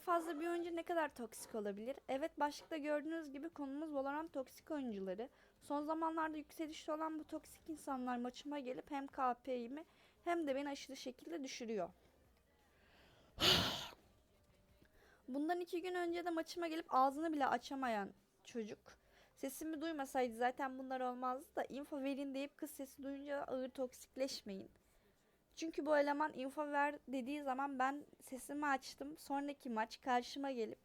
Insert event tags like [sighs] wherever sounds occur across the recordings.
fazla bir oyuncu ne kadar toksik olabilir? Evet başlıkta gördüğünüz gibi konumuz Valorant toksik oyuncuları. Son zamanlarda yükselişte olan bu toksik insanlar maçıma gelip hem KP'imi hem de beni aşırı şekilde düşürüyor. [sighs] Bundan iki gün önce de maçıma gelip ağzını bile açamayan çocuk. Sesimi duymasaydı zaten bunlar olmazdı da info verin deyip kız sesi duyunca ağır toksikleşmeyin. Çünkü bu eleman info ver dediği zaman ben sesimi açtım. Sonraki maç karşıma gelip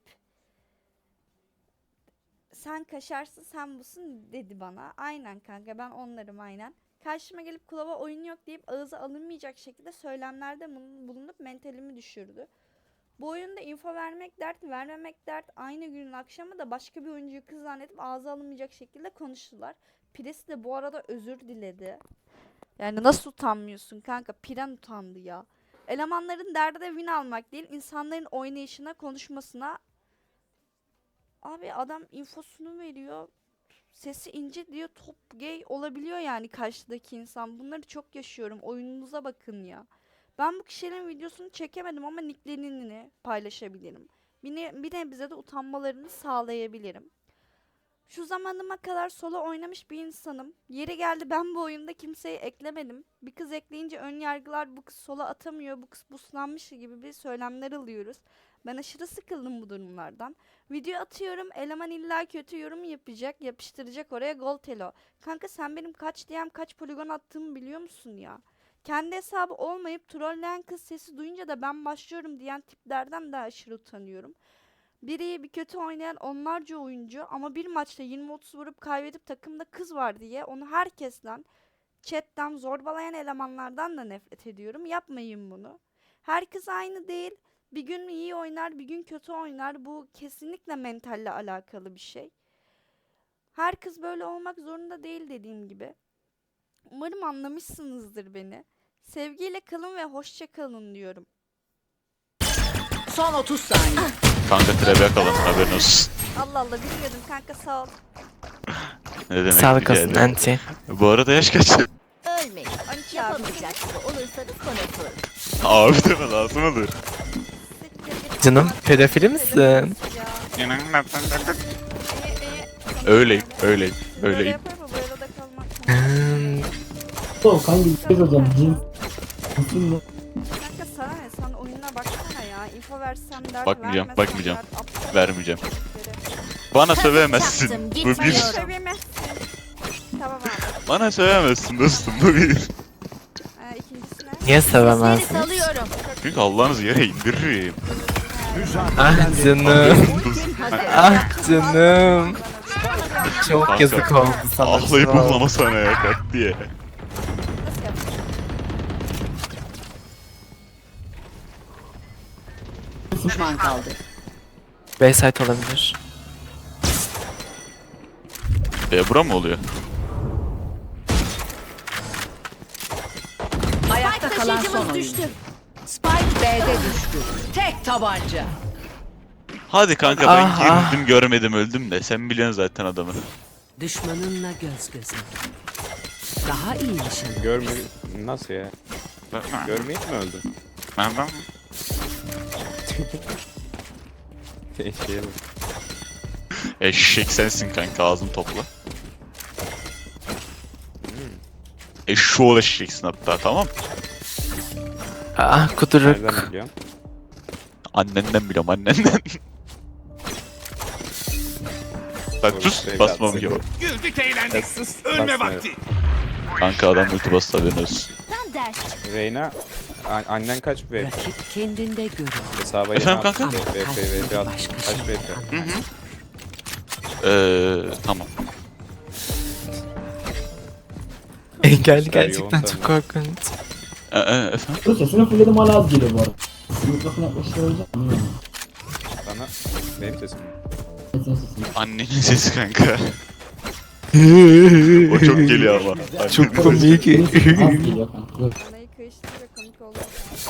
sen kaşarsın sen busun dedi bana. Aynen kanka ben onlarım aynen. Karşıma gelip kulava oyun yok deyip ağza alınmayacak şekilde söylemlerde bulun- bulunup mentalimi düşürdü. Bu oyunda info vermek dert, vermemek dert. Aynı günün akşamı da başka bir oyuncuyu kız zannedip ağza alınmayacak şekilde konuştular. Piresi de bu arada özür diledi. Yani nasıl utanmıyorsun kanka? Piren utandı ya. Elemanların derdi de win almak değil, insanların oynayışına, konuşmasına. Abi adam infosunu veriyor. Sesi ince diyor top gay olabiliyor yani karşıdaki insan. Bunları çok yaşıyorum. Oyununuza bakın ya. Ben bu kişilerin videosunu çekemedim ama nicklerini paylaşabilirim. Bir, ne, bir nebze de utanmalarını sağlayabilirim. Şu zamanıma kadar solo oynamış bir insanım. Yeri geldi ben bu oyunda kimseyi eklemedim. Bir kız ekleyince ön yargılar bu kız solo atamıyor, bu kız buslanmış gibi bir söylemler alıyoruz. Ben aşırı sıkıldım bu durumlardan. Video atıyorum, eleman illa kötü yorum yapacak, yapıştıracak oraya gol telo. Kanka sen benim kaç DM kaç poligon attığımı biliyor musun ya? Kendi hesabı olmayıp trolleyen kız sesi duyunca da ben başlıyorum diyen tiplerden de aşırı utanıyorum. Bir iyi bir kötü oynayan onlarca oyuncu ama bir maçta 20-30 vurup kaybedip takımda kız var diye onu herkesten, chatten zorbalayan elemanlardan da nefret ediyorum. Yapmayın bunu. Herkes aynı değil. Bir gün iyi oynar, bir gün kötü oynar. Bu kesinlikle mentalle alakalı bir şey. Herkes böyle olmak zorunda değil dediğim gibi. Umarım anlamışsınızdır beni. Sevgiyle kalın ve hoşça kalın diyorum. Son 30 saniye. Kanka trebe kalın haberin olsun. Allah Allah bilmiyordum kanka sağ ol. [laughs] Ne demek Sağlık rica olsun ederim. anti. Bu arada yaş kaç? Ölmeyin. 12 abi. Yapamayacak gibi olursanız. Abi deme lazım olur. Canım pedofili misin? Ya. Öyleyim, öyleyim, Böyle öyleyim. yapar mı? Bu arada kalmak. Oğlum kanka. Cins. Nasıl ya? Versem der, Bakmayacağım, vermesem bakmayacağım. der, aptal Vermeyeceğim. Bana sövemezsin. Bu bir. Sövemezsin. Tamam abi. Bana sövemezsin dostum bu bir. Ee, niye Seni sevemezsin? salıyorum. Çünkü Allah'ınızı yere indiririm. Ah canım. Ah canım. Çok yazık oldu sana. Ağlayıp ağlama sana ya kalk diye. Düşman kaldı. Bayside olabilir. E bura mı oluyor? Ayakta kalan son oyuncu. Spike B'de düştü. Tek tabanca. Hadi kanka ben Ah, ah. girdim görmedim öldüm de sen biliyorsun zaten adamı. Düşmanınla göz göze. Daha iyi nişan. Görme... Nasıl ya? Görmeyip mi öldün? Eşeğe bak. Eşek sensin kanka ağzını topla. Eşşoğlu eşeksin hatta tamam. Ah kuduruk. Annenden biliyorum annenden. Bak sus şey basmam gibi. Güldük eğlendik. Sus, Ölme vakti. Kanka adam multi bastı haberin olsun. Tam ders. Reyna, a- annen kaç VP? Rakip kendinde görür. Hesaba yeni Efendim attı. kanka? VP, VP at. Başka Kaç şey VP? Eee tamam. Engelli yoğun gerçekten tanım. çok korkunç. Ee, e, efendim? Dur sesini fullledim hala az geliyor bu arada. Mikrofonu yaklaştıracağım. Sana benim sesim. Sesini. Annenin sesi kanka. [laughs] o çok geliyor ama. Çok komik. Az geliyor kanka. Dur. Anayı kıyıştırınca komik oluyor. Şöyle,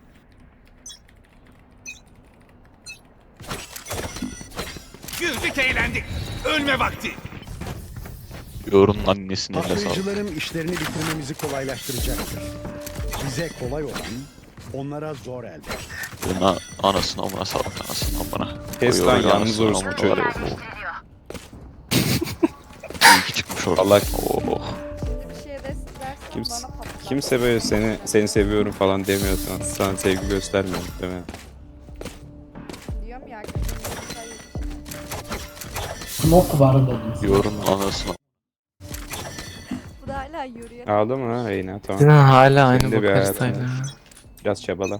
Güldük eğlendik. Ölme vakti. Yorunun annesinin eline sağlık. Patlayıcılarım işlerini bitirmemizi kolaylaştıracaktır. Bize kolay olan onlara zor elde. Yorun'a anasını amına sağlık anasını amına. Kes lan, yalnız anasını orospu amına çocuğu. var ya, o. [laughs] İyi ki çıkmış orada. Allah- Oh. Bir şey dersen Kimse, bana patlar. kimse böyle seni seni seviyorum falan demiyorsan sana sevgi göstermiyor değil mi? Smoke var dedim. Yorun'un anasını Bu da hala yürüyor. Aldı mı ha Reyna tamam. Yine hala aynı de bir. Biraz çabala.